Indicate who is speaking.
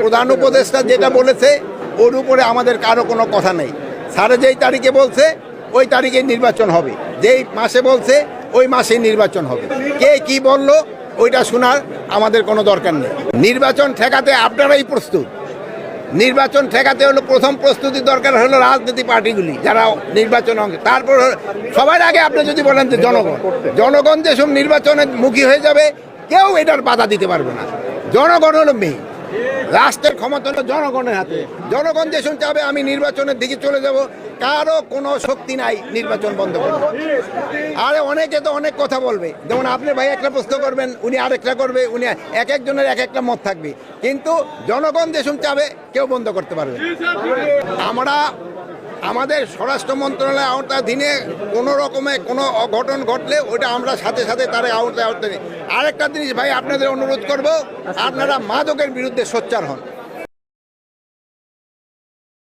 Speaker 1: প্রধান উপদেষ্টা যেটা বলেছে, ওর উপরে আমাদের কারও কোনো কথা নেই। স্যারে যেই তারিখে বলছে, ওই তারিখে নির্বাচন হবে। যেই মাসে বলছে, ওই মাসে নির্বাচন হবে। কে কি বলল, ওইটা শোনার আমাদের কোনো দরকার নেই। নির্বাচন ঠেকাতে আপনারাই প্রস্তুত। নির্বাচন ঠেকাতে হলো, প্রথম প্রস্তুতি দরকার হলো রাজনীতি পার্টিগুলি, যারা নির্বাচন অংশ। তারপর সবার আগে আপনি যদি বলেন যে জনগণ জনগণ যেসব নির্বাচনের মুখী হয়ে যাবে, কেউ এটার বাধা দিতে পারবে না। জনগণ হলো মেয়ে রাষ্ট্রের ক্ষমতা হলো জনগণের হাতে। জনগণ যেসব চাবে আমি নির্বাচনের দিকে চলে যাব। কারও কোনো শক্তি নাই নির্বাচন বন্ধ করবে আরে অনেকে তো অনেক কথা বলবে। যেমন আপনি ভাই একটা প্রশ্ন করবেন, উনি আরেকটা করবে, উনি এক একজনের এক একটা মত থাকবে। কিন্তু জনগণ যেসব চাবে কেউ বন্ধ করতে পারবে আমরা আমাদের স্বরাষ্ট্র মন্ত্রণালয় আওতাধীনে কোনো রকমে কোনো অঘটন ঘটলে ওটা আমরা সাথে সাথে তার আওতায় আওতায়। আরেকটা জিনিস ভাই আপনাদের অনুরোধ করব আপনারা মাদকের বিরুদ্ধে সোচ্চার হন।